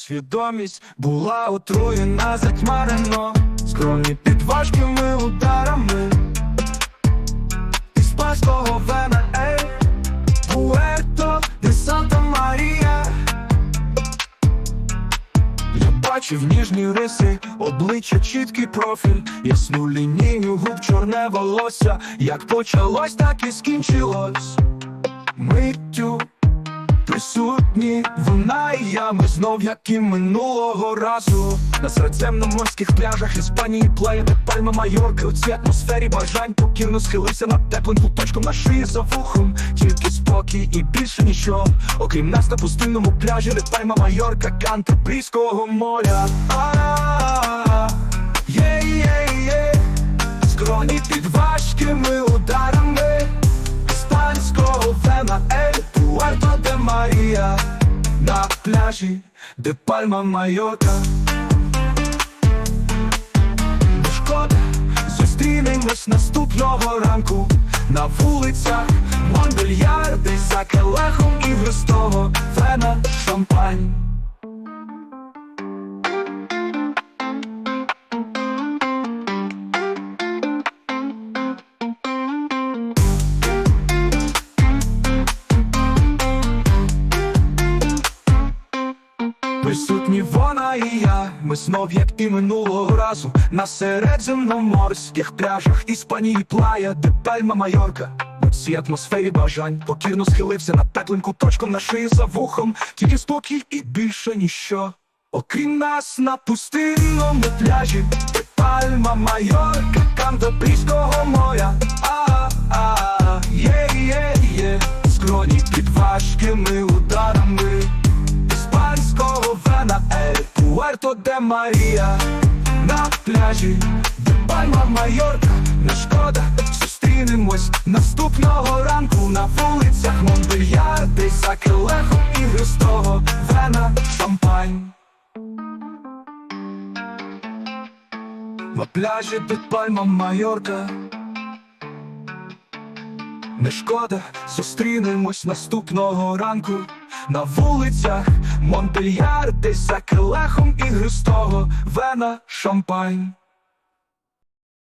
свідомість була отруєна затьмарено Скромні під важкими ударами. Іспанського вена, ей Пуерто де Санта Марія. Я бачив ніжні риси, обличчя, чіткий профіль, ясну лінію губ, чорне волосся, як почалось, так і скінчилось. Миттю присутні вона і я, ми знов, як і минулого разу. На середземноморських пляжах Іспанії плеє де пальма Майорки У цій атмосфері бажань покірно схилився над теплим куточком на шиї за вухом. Тільки спокій і більше нічого. Окрім нас на пустинному пляжі, пальма Майорка, Кантабрійського моря. А-а-а, є-є-є, скроні пляжі, де пальма майота. Не шкода, зустрінемось наступного ранку на вулицях Монбельяр, десь за келехом Ростово вена шампань. Присутні вона і я, ми знов, як і минулого разу, на середземноморських пляжах Іспанії плая, де пальма Майорка. У цій атмосфері бажань покірно схилився над теплим куточком на шиї за вухом, тільки спокій і більше ніщо. Окрім нас на пустинному пляжі, пальма Майорка, там Кантабрійського моря. А-а-а, є-є-є, скроні під важкими Пуерто де Марія на пляжі, де пальма Майорка, не шкода, зустрінемось наступного ранку на вулицях Монбельяр, десь за келехом ігристого вена шампань. На пляжі де пальма Майорка. Не шкода, зустрінемось наступного ранку на вулицях Монпельяр, десь за і густого вена шампань.